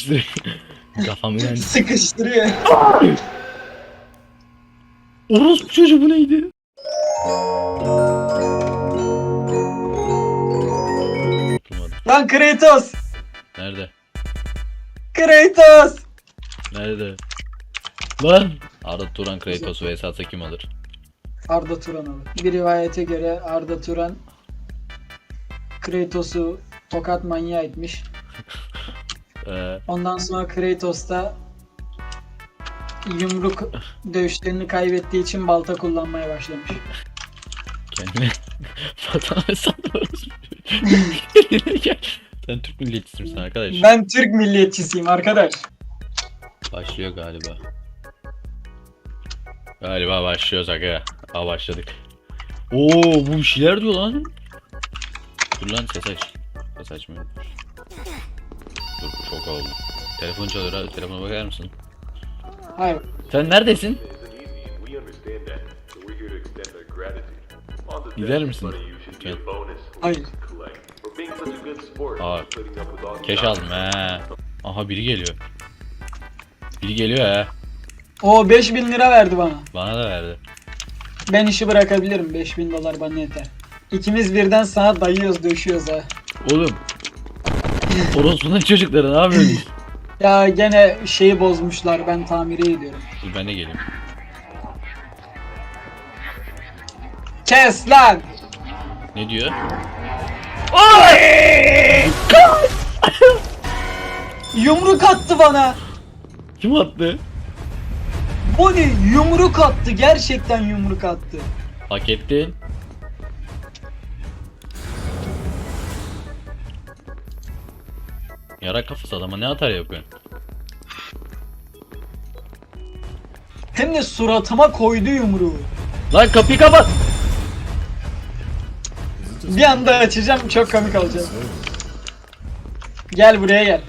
sıkıştırıyor. Kafamı yani. Sıkıştırıyor. Orospu çocuğu bu neydi? Lan Kratos. Nerede? Kratos. Nerede? Lan! Arda Turan Kratos vs atsa kim alır? Arda Turan alır. Bir rivayete göre Arda Turan Kratos'u tokat manyağı etmiş. Ee, Ondan sonra Kratos da yumruk dövüşlerini kaybettiği için balta kullanmaya başlamış. kendine vatandaş sanıyoruz. Sen Türk milliyetçisin arkadaş? Ben Türk milliyetçisiyim arkadaş. Başlıyor galiba. Galiba başlıyoruz aga. Aa başladık. Oo bu bir şeyler diyor lan. Dur lan ses aç. Ses açmıyor. Dur çok oldu. Telefon çalıyor abi telefona bakar mısın? Hayır. Sen neredesin? Gider misin? Gel. Hayır. Aa, Keş aldım he. Aha biri geliyor. Biri geliyor he. O 5000 lira verdi bana. Bana da verdi. Ben işi bırakabilirim. 5000 dolar bana yeter. İkimiz birden sana dayıyoruz, döşüyoruz ha. Oğlum. Orospu'nun çocukları ne yapıyorsunuz? Ya gene şeyi bozmuşlar. Ben tamiri ediyorum. Dur ben de geleyim. Kes lan! Ne diyor? Yumruk attı bana. Kim attı? Bonnie yumruk attı. Gerçekten yumruk attı. Hak ettin. Yara kafası adama ne atar yapıyorsun? Hem de suratıma koydu yumruğu. Lan kapıyı kapat. Bir anda açacağım çok komik olacak. Gel buraya gel.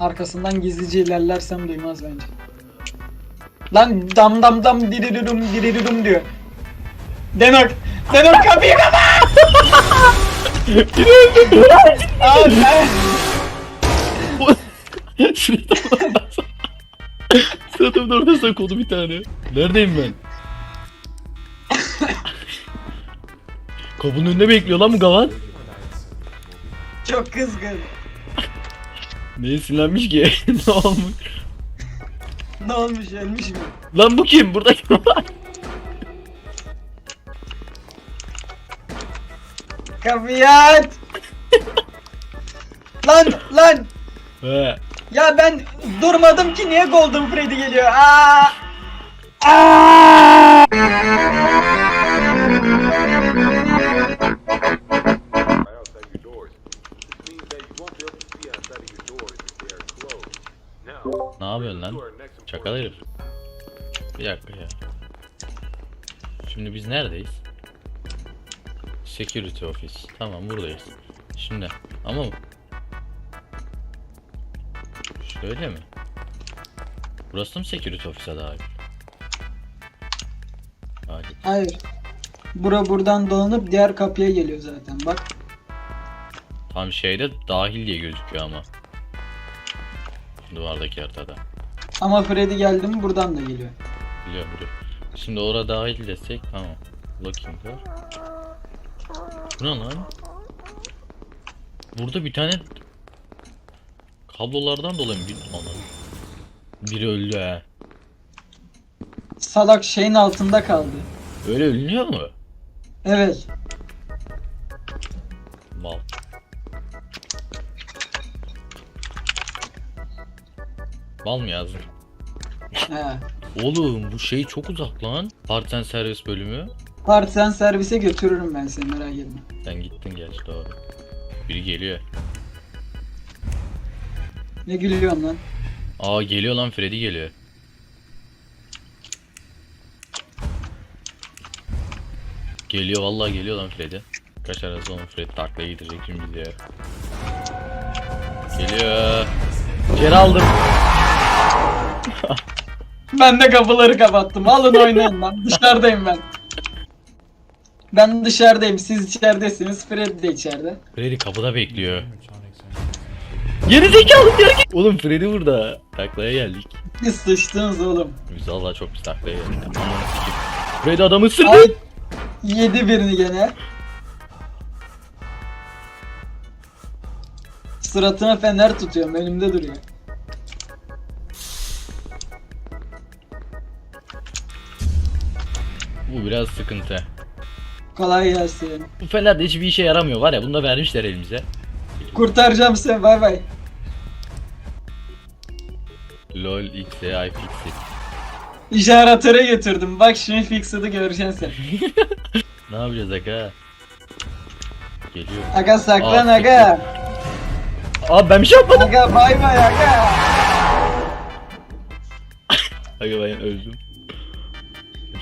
Arkasından gizlice ilerlersem duymaz bence. Lan dam dam dam diridirum diridirum diyor. Denok. Denok kapıyı kapat. Abi ben- Suratımda orada sokuldu bir tane. Neredeyim ben? Kapının önünde bekliyor lan bu gavan. çok kızgın. Neye sinirlenmiş ki? ne olmuş? Ne olmuş ölmüş mü? Lan bu kim? Burada kim var? Kapıyı aç. lan lan. He. Ya ben durmadım ki niye Golden Freddy geliyor? Aa! Aa! Ne yapıyorsun lan? Çakal herif. Bir dakika ya. Şimdi biz neredeyiz? Security office. Tamam buradayız. Şimdi ama şöyle mi? Burası mı security office'e dahil? Hayır. Hayır. Bura buradan dolanıp diğer kapıya geliyor zaten bak. Tam şeyde dahil diye gözüküyor ama. Duvardaki haritada. Ama Freddy geldi mi buradan da geliyor. Biliyorum biliyorum. Şimdi orada dahil desek tamam. Looking var. Bu ne lan? Burada bir tane kablolardan dolayı mı? Anam. Biri öldü he. Salak şeyin altında kaldı. Öyle ölünüyor mu? Evet. Mal. Mal mı yazdın? He. Oğlum bu şey çok uzak lan. Parts and Service bölümü. Partizan servise götürürüm ben seni merak etme. Sen gittin gerçi doğru. Biri geliyor. Ne gülüyorsun lan? Aa geliyor lan Freddy geliyor. Geliyor vallahi geliyor lan Freddy. Kaç arası onun Freddy taklaya gidecek şimdi bizi. Geliyor. İçeri aldım. Ben de kapıları kapattım. Alın oynayın lan. Dışarıdayım ben. Ben dışarıdayım. Siz içeridesiniz. Freddy de içeride. Freddy kapıda bekliyor. Geri zekalı geri git. Oğlum Freddy burada. Taklaya geldik. Siz sıçtınız oğlum. Biz valla çok pis taklaya geldik. Aman. Freddy adamı ısırdı. Ay yedi birini gene. Suratına fener tutuyorum önümde duruyor. Bu biraz sıkıntı. Kolay gelsin. Bu fener de hiçbir işe yaramıyor var ya bunu da vermişler elimize. Kurtaracağım seni bay bay. LOL X'e I fix it. İşaretöre götürdüm. Bak şimdi fixed'ı göreceksin sen. Ne yapacağız aga? Geliyor. Aga saklan Aa, aga. Abi ben bir şey yapmadım. Aga bay bay aga. Aga ben öldüm.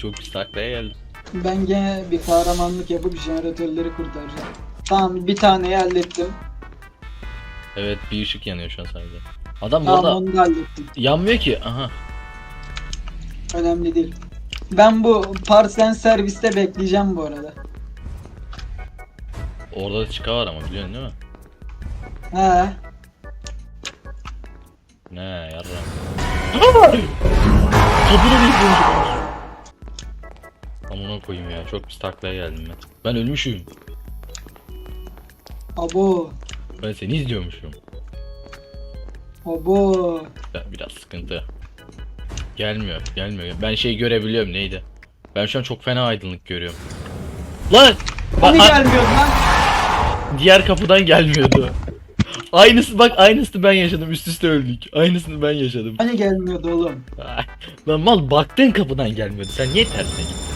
Çok pis taklaya geldim. Ben gene bir kahramanlık yapıp jeneratörleri kurtaracağım. Tamam bir taneyi hallettim. Evet bir ışık yanıyor şu an sadece. Adam Tamam arada onu da hallettim. yanmıyor ki. Aha. Önemli değil. Ben bu parsen serviste bekleyeceğim bu arada. Orada da çıka var ama biliyorsun değil mi? He. Ne yarram. Kapıda bir izlemişim. Amına koyayım ya çok pis taklaya geldim ben. Ben ölmüşüm. Abo. Ben seni izliyormuşum. Abo. Ya, biraz sıkıntı. Gelmiyor, gelmiyor. Ben şey görebiliyorum neydi? Ben şu an çok fena aydınlık görüyorum. Lan! Hani gelmiyordu lan? diğer kapıdan gelmiyordu. Aynısı bak aynısını ben yaşadım üst üste öldük. Aynısını ben yaşadım. Hani gelmiyordu oğlum? Lan mal baktığın kapıdan gelmiyordu. Sen niye tersine gittin?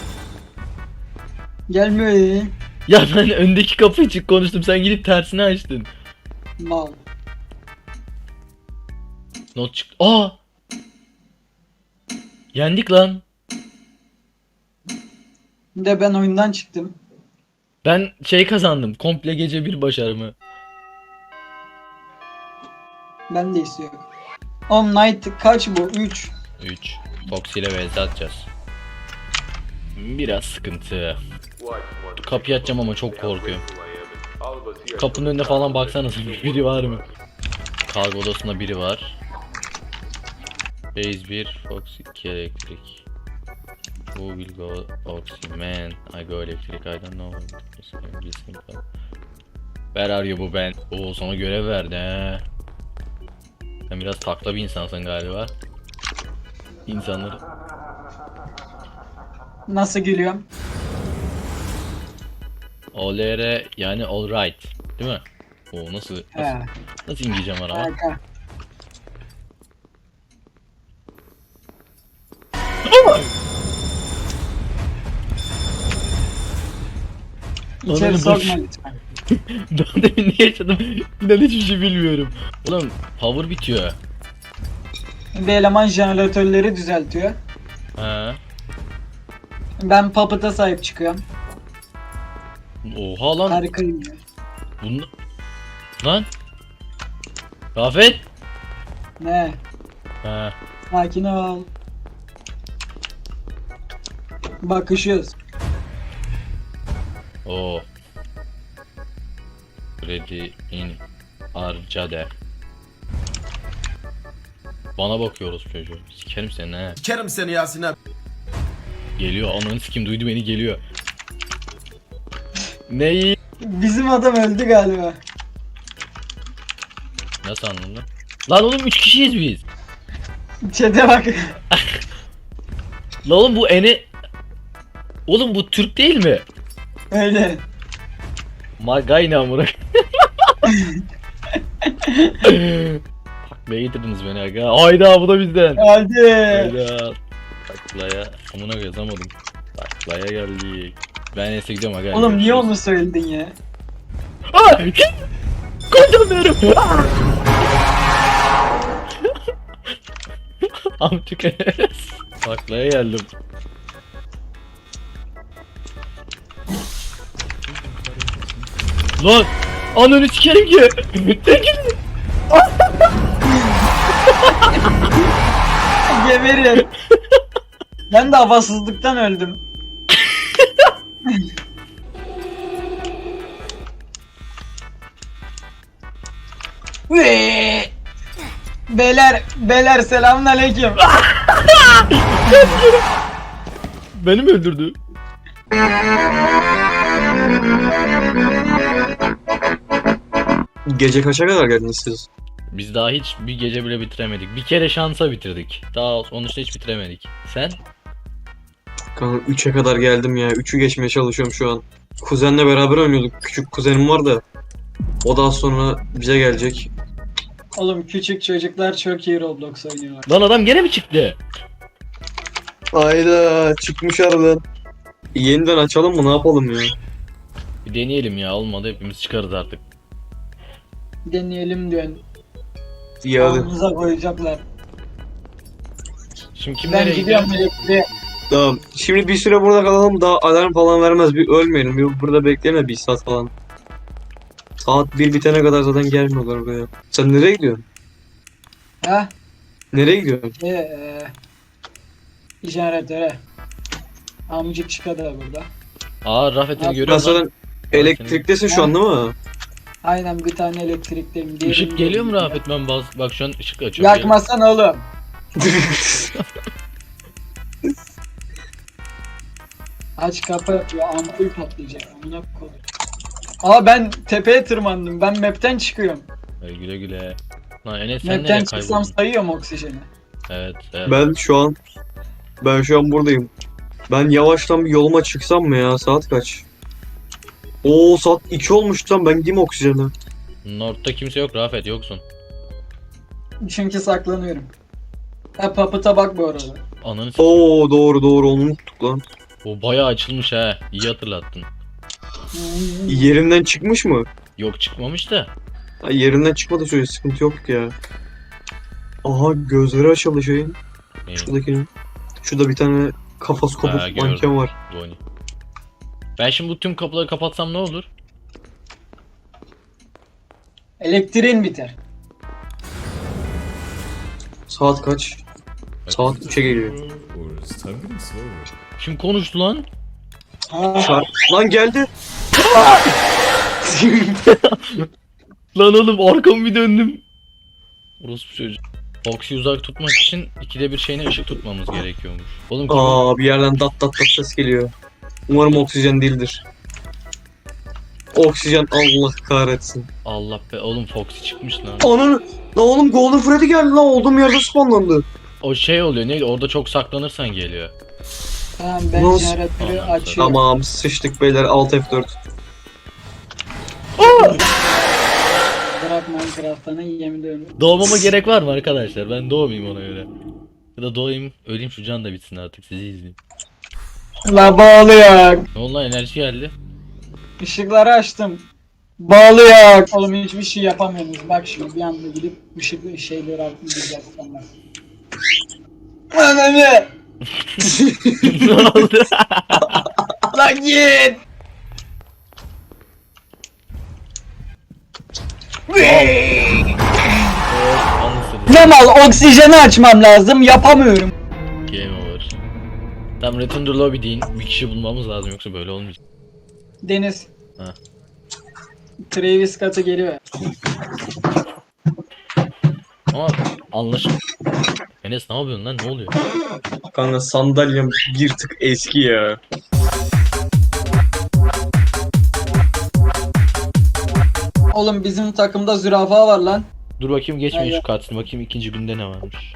Gelmiyor ya. Ya ben öndeki kapı için konuştum. Sen gidip tersine açtın. Mal. Not çıktı. Aa! Yendik lan. Bir de ben oyundan çıktım. Ben şey kazandım. Komple gece bir başarımı. Ben de istiyorum. On night kaç bu? 3. 3. Fox ile vs atacağız. Biraz sıkıntı. Kapıyı açacağım ama çok korkuyorum. Kapının önüne falan baksanıza biri var mı? Kargo odasında biri var. Base 1, Fox 2 elektrik. Who will go Oxy man? I go electric, I don't know. Where are you bu ben? Oo sana görev verdi he. Sen biraz takla bir insansın galiba. İnsanları Nasıl gülüyorum? OLR yani alright değil mi? O nasıl nasıl, He. nasıl İngilizcem var ama? Harika. İçeri Ananı sokma boş- lütfen. Daha demin ne yaşadım? İnan hiçbir şey bilmiyorum. Oğlum power bitiyor. Bir eleman jeneratörleri düzeltiyor. Ha. Ben Puppet'a sahip çıkıyorum. Oha lan. Harikayım ya. Bunda... Lan. Rafet. Ne? Ha. Sakin ol. Bakışıyoruz. O. Ready in Arcade. Bana bakıyoruz çocuğu. Sikerim seni ha. Sikerim seni Yasin abi. Geliyor ananı sikim duydu beni geliyor. Neyi? Bizim adam öldü galiba. Nasıl anladın? Lan oğlum 3 kişiyiz biz. Çete bak. Lan oğlum bu eni... Oğlum bu Türk değil mi? Öyle. Magayna amına. Taklaya getirdiniz beni aga. Hayda bu da bizden. Hadi. Hayda. Taklaya. Amına yazamadım. Taklaya geldik. Ben neyse gidiyorum aga. Oğlum niye onu söyledin ya? Aa! Kocamanıyorum. Amcık Enes. Taklaya geldim. Lan! Ananı sikerim ki! Çekil! Geberin. ben de havasızlıktan öldüm. Ve Beyler, beyler selamünaleyküm. Beni mi öldürdü? Gece kaça kadar geldiniz siz? Biz daha hiç bir gece bile bitiremedik. Bir kere şansa bitirdik. Daha sonuçta hiç bitiremedik. Sen? Kanka 3'e kadar geldim ya. 3'ü geçmeye çalışıyorum şu an. Kuzenle beraber oynuyorduk. Küçük kuzenim var da. O daha sonra bize gelecek. Oğlum küçük çocuklar çok iyi Roblox oynuyorlar. Lan adam gene mi çıktı? Hayda çıkmış aradan. Yeniden açalım mı ne yapalım ya? Bir deneyelim ya olmadı hepimiz çıkarız artık. Deneyelim diyorsun. İyi hadi. Ağzımıza koyacaklar. Şimdi kim Ben nereye gidiyor? gidiyorum elektriğe. Tamam. Şimdi bir süre burada kalalım daha alarm falan vermez. Bir ölmeyelim. Bir burada bekleyelim bir saat falan. Saat bir bitene kadar zaten gelmiyorlar buraya. Sen nereye gidiyorsun? Ha? Nereye gidiyorsun? Ee, e, işaretlere. Amcık çıkadı da burada. Aa Rafet'ini Ben görüyorum. lan. zaten elektriktesin şu an değil mi? Aynen bir tane elektrikteyim. diğerini Işık geliyor mu. Rafet? Ben baz... Bak şu an ışık açıyorum. Yakmasan oğlum. Aç kapı ya ampul patlayacak. Amına koyayım. Aa ben tepeye tırmandım. Ben map'ten çıkıyorum. Ay, güle güle. Lan Enes sen map'ten nereye çıksam kayboldun? sayıyorum oksijeni. Evet evet. Ben şu an ben şu an buradayım. Ben yavaştan bir yoluma çıksam mı ya? Saat kaç? Oo saat 2 olmuş lan ben gideyim oksijene. North'ta kimse yok Rafet yoksun. Çünkü saklanıyorum. Ha papıta bak bu arada. Ananı s- Oo doğru doğru onu unuttuk lan. O bayağı açılmış ha. İyi hatırlattın. Yerinden çıkmış mı? Yok çıkmamış da. Ha, yerinden çıkmadı şöyle sıkıntı yok ya. Aha gözleri açıldı şeyin. Şuradakinin. Şurada bir tane kafası Ha, kopuk gördüm. manken var. Doni. Ben şimdi bu tüm kapıları kapatsam ne olur? Elektriğin biter. Saat kaç? Saat 3'e geliyor. Kim konuştu lan? Lan geldi. Lan oğlum arkamı bir döndüm. Orospu çocuğu. Foxy uzak tutmak için ikide bir şeyine ışık tutmamız gerekiyormuş. Oğlum kim? Aa bir yerden dat dat dat ses geliyor. Umarım oksijen değildir. Oksijen Allah kahretsin. Allah be oğlum Foxy çıkmış lan. Onun lan oğlum Golden Freddy geldi lan olduğum yerde spawnlandı. O şey oluyor neydi orada çok saklanırsan geliyor. tamam ben Nasıl? jeneratörü Tamam, açıyorum. Tamam sıçtık beyler alt F4. Bırak Minecraft'tan yemin ediyorum. Doğmama gerek var mı arkadaşlar? Ben doğmayayım ona göre. Ya da doğayım öleyim şu can da bitsin artık sizi izleyeyim. La bağlıyor. Ne oldu lan enerji geldi. Işıkları açtım. Bağlıyor. Oğlum hiçbir şey yapamıyorsunuz. Bak şimdi bir anda gidip ışıklı şeyleri atlayacağız sonra. Ananı! ne oldu? Lan git! Ne mal oksijeni açmam lazım yapamıyorum. Game over. Tam Return to Lobby deyin. Bir kişi bulmamız lazım yoksa böyle olmayacak. Deniz. Ha. Travis Scott'ı geri ver. Ama anlaş... Enes ne yapıyorsun lan ne oluyor? Kanka sandalyem bir tık eski ya. Oğlum bizim takımda zürafa var lan. Dur bakayım geçmeyin şu katilini bakayım ikinci günde ne varmış.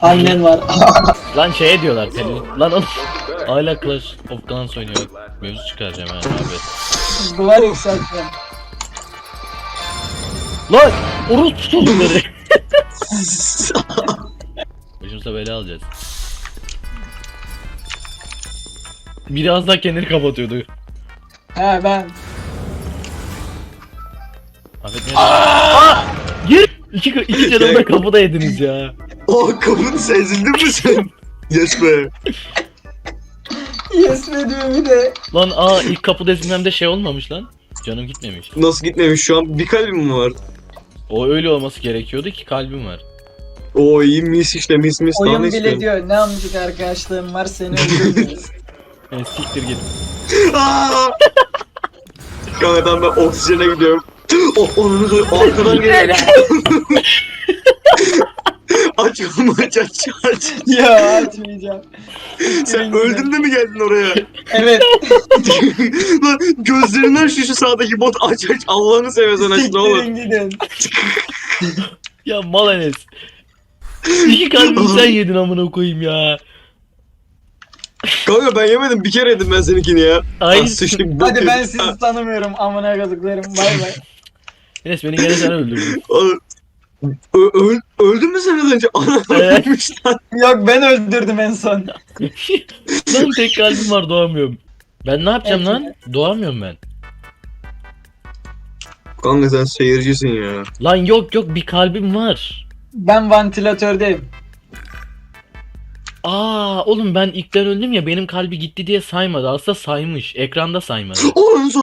Annen var. Lan şey diyorlar Pelin. Lan oğlum. Hala Clash of Clans oynuyor. Mevzu çıkaracağım ha abi. Duvar yükselteceğim. Lan! Orospu çocukları. Başımıza bela alacağız. Biraz daha kendini kapatıyordu. He ben. Afet ne? Aa! Gir! İki, iki canım da kapıda yediniz ya. O kapını sezildin mi sen? Yes be. Yes be diyor bir de. Lan aa ilk kapıda ezilmemde şey olmamış lan. Canım gitmemiş. Nasıl gitmemiş şu an? Bir kalbim mi var? O öyle olması gerekiyordu ki kalbim var. O iyi mis işte mis mis Oyun bile diyor ne amcık arkadaşlığım var seni öldürmüyoruz. Yani siktir git. Aa! Ben oksijene gidiyorum. Oh, onu arkadan geliyor. aç oğlum aç aç aç. ya açmayacağım. Sen öldün de mi geldin oraya? Evet. Lan gözlerinden şu şu sağdaki bot aç aç Allah'ını seversen aç ne olur. Siktirin gidin. Ya mal Enes. İki kalbimi sen yedin amına koyayım ya. Kanka ben yemedim bir kere yedim ben seninkini ya. Ay. Ah, sıçtık, bok Hadi ben sizi tanımıyorum amına yazıklarım. Bay bay. Enes beni gene sen öldürdün. Ö- Ö- öl- öldün mü sen az önce? Evet. ölmüş lan. Yok ben öldürdüm en son. lan tek kalbim var doğamıyorum. Ben ne yapacağım Evet, lan? Doğamıyorum ben. Kanka sen seyircisin ya. Lan yok yok bir kalbim var. Ben vantilatördeyim. Aa oğlum ben ilkten öldüm ya benim kalbi gitti diye saymadı. Aslında saymış. Ekranda saymadı. Son...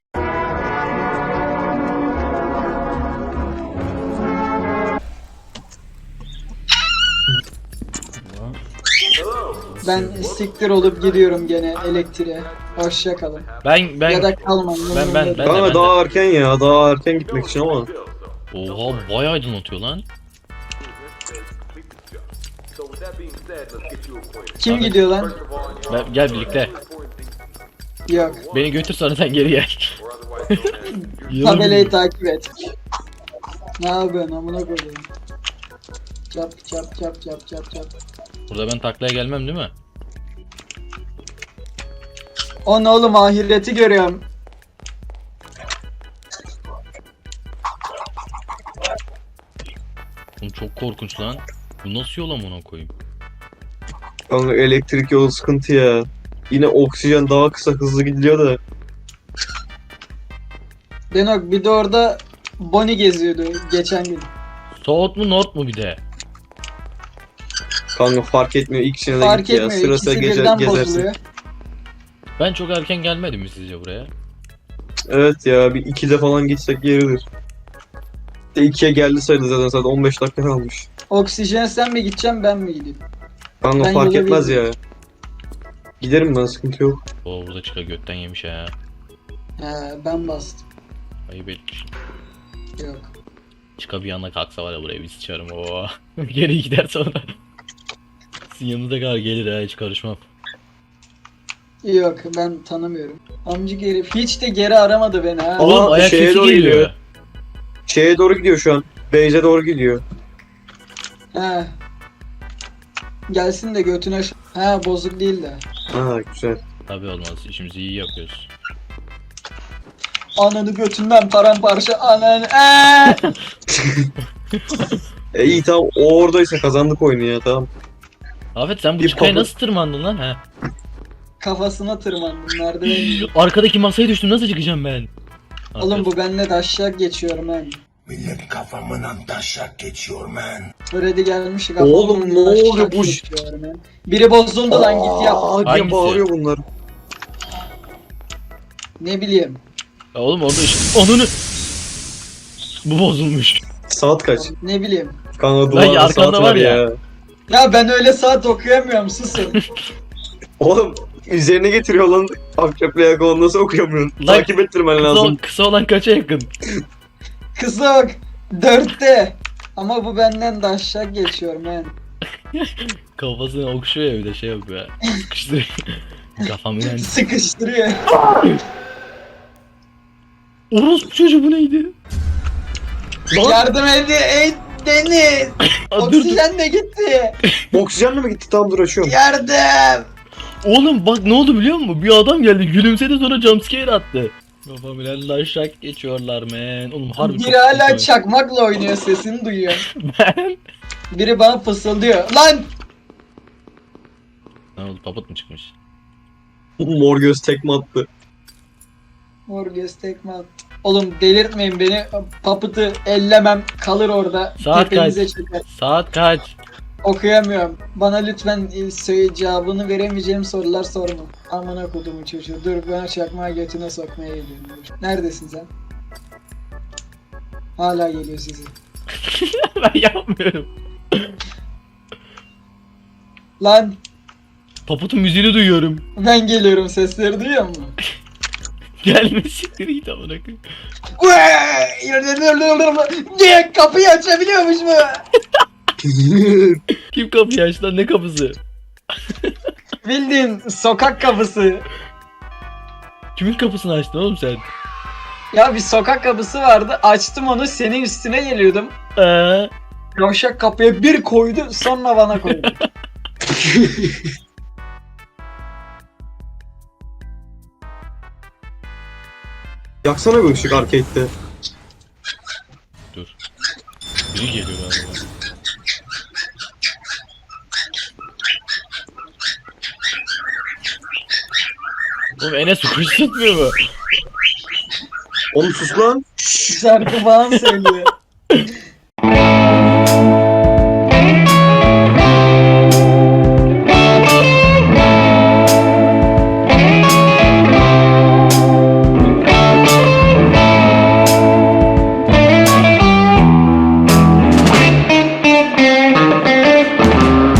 Ben siktir olup gidiyorum gene elektriğe. Hoşça kalın. Ben ben Ya da kalmayın. ben- ben- ben-. Kanka de, daha erken ya daha erken gitmek için ama. Oha bayağı aydınlatıyor lan. Kim gidiyor lan? Ben, gel birlikte. Yok. Beni götür sonra sen geri gel. Yılın- Tabelayı takip et. Ne yapıyorsun amına koyayım? Çap çap çap çap çap çap. Burada ben taklaya gelmem değil mi? O ne oğlum ahireti görüyorum. Oğlum çok korkunç lan. Bu nasıl yol amına koyayım? Kanka elektrik yolu sıkıntı ya. Yine oksijen daha kısa hızlı gidiliyor da. Denok bir de orada Bonnie geziyordu geçen gün. South mu North mu bir de? Kanka fark etmiyor ikisine de Fark git ya. etmiyor Sırasıyla ikisi gece, birden gezersin. bozuluyor. Ben çok erken gelmedim mi sizce buraya? Evet ya bir 2'de falan gitsek yeridir. De 2'ye geldi sayılır zaten zaten 15 dakika kalmış. Oksijen sen mi gideceksin ben mi gideyim? Kanka Ben fark yola etmez ya. Giderim ben sıkıntı yok. Oo burada çıka götten yemiş ha. He ben bastım. Ayıp etmiş. Yok. Çıka bir anda kalksa var ya buraya bir sıçarım. Oo. Geri gider sonra. Sizin yanınıza kadar gelir ha hiç karışmam. Yok ben tanımıyorum. Amcık herif hiç de geri aramadı beni ha. Oğlum ayak şeye sesi doğru geliyor. gidiyor. Şeye doğru gidiyor şu an. Beyze doğru gidiyor. He. Gelsin de götüne ş- He bozuk değil de. Ha güzel. Tabii olmaz işimizi iyi yapıyoruz. Ananı götünden paramparça ananı eee. E iyi tamam o oradaysa kazandık oyunu ya tamam. Afet sen bu Bir çıkaya nasıl tırmandın lan ha? Kafasına tırmandım merdiven. Arkadaki masaya düştüm nasıl çıkacağım ben? Oğlum bu benimle de aşağı geçiyor ben. Millet kafamdan taşak geçiyor man. Freddy gelmiş Oğlum, kafamdan ne oluyor aşağı bu geçiyor ben. Biri bozuldu lan git yap. Aa, diye Hangisi? bağırıyor bunlar. Ne bileyim. Ya oğlum orada ışık... Onunu... Bu bozulmuş. Saat kaç? Ne bileyim. Kanka duvarda arkanda saat var var ya. ya. Ya ben öyle saat okuyamıyorum susun. Oğlum üzerine getiriyor lan yakalağı nasıl okuyamıyorsun? Lan, Takip ettirmen Kısa, lazım. kısa olan kaça yakın? Kısa bak. Dörtte. Ama bu benden de aşağı geçiyor ben. Kafasını okşuyor ya bir de şey yapıyor. Sıkıştırıyor. Kafam yani. Sıkıştırıyor. Orospu çocuğu bu neydi? Yardım edin. Deniz. Aa, dur dur. Oksijen de gitti. Oksijenle mi gitti? Tam dur açıyorum. Yardım. Oğlum bak ne oldu biliyor musun? Bir adam geldi gülümsedi sonra jumpscare attı. Kafam bilenler şak geçiyorlar men. Oğlum harbi çok Biri hala korkunç. çakmakla oynuyor sesini duyuyor. Ben. Biri bana fısıldıyor. Lan! Ne oldu papıt mı çıkmış? Mor göz tekme attı. Mor göz tekme at. Oğlum delirtmeyin beni. Papıtı ellemem kalır orada. Saat Tepenize kaç? çöker. Saat kaç? Okuyamıyorum. Bana lütfen söyle cevabını veremeyeceğim sorular sorma. Amına kodumu çocuğu. Dur ben çakmağı götüne sokmaya geliyorum. Neredesin sen? Hala geliyor sizi. ben yapmıyorum. Lan Papıtın müziğini duyuyorum. ben geliyorum sesleri duyuyor musun? Gelmesin git amına koyayım. diye kapıyı açabiliyormuş mu? Kim kapıyı açtı lan ne kapısı? Bildiğin sokak kapısı. Kimin kapısını açtın oğlum sen? Ya bir sokak kapısı vardı. Açtım onu senin üstüne geliyordum. Eee? Yavşak kapıya bir koydu sonra bana koydu. Yaksana bir ışık arcade'de. Dur. Biri geliyor galiba. Oğlum Enes kuş tutmuyor mu? Oğlum sus lan. Şarkı falan söylüyor.